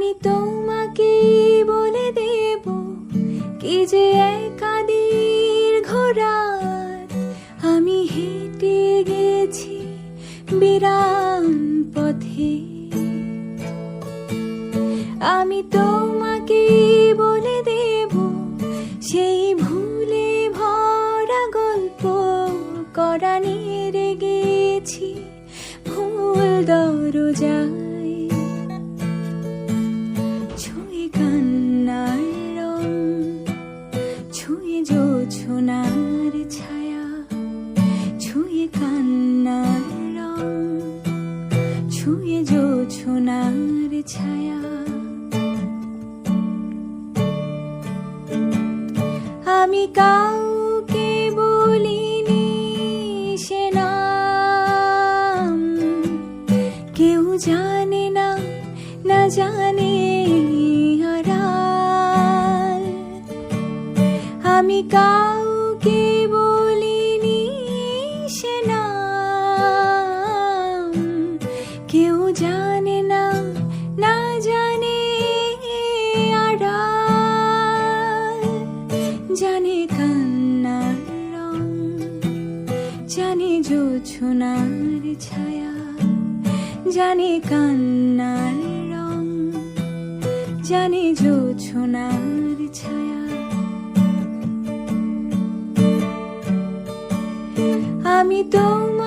আমি তোমাকে বলে দেব কি যে একাদির ঘোরাত আমি হেঁটে গেছি বিরান পথে। আমি তোমাকে বলে দেব সেই ভুলে ভরা গল্প করা নিয়ে গেছি ভুল দরজায় জোছনার ছায়া, ছুঁয়ে কান্নার রং, ছুঁয়ে জোছনার ছায়া। আমি কাউকে বলিনি সে নাম, কেউ জানে না না জানে আমি কাউকে বলিনি সে কেউ জানে না না জানে আড়াল। জানে কান্নার রং, জানে জোছনার ছায়া। জানে কান্নার রং, জানে জোছনার me don't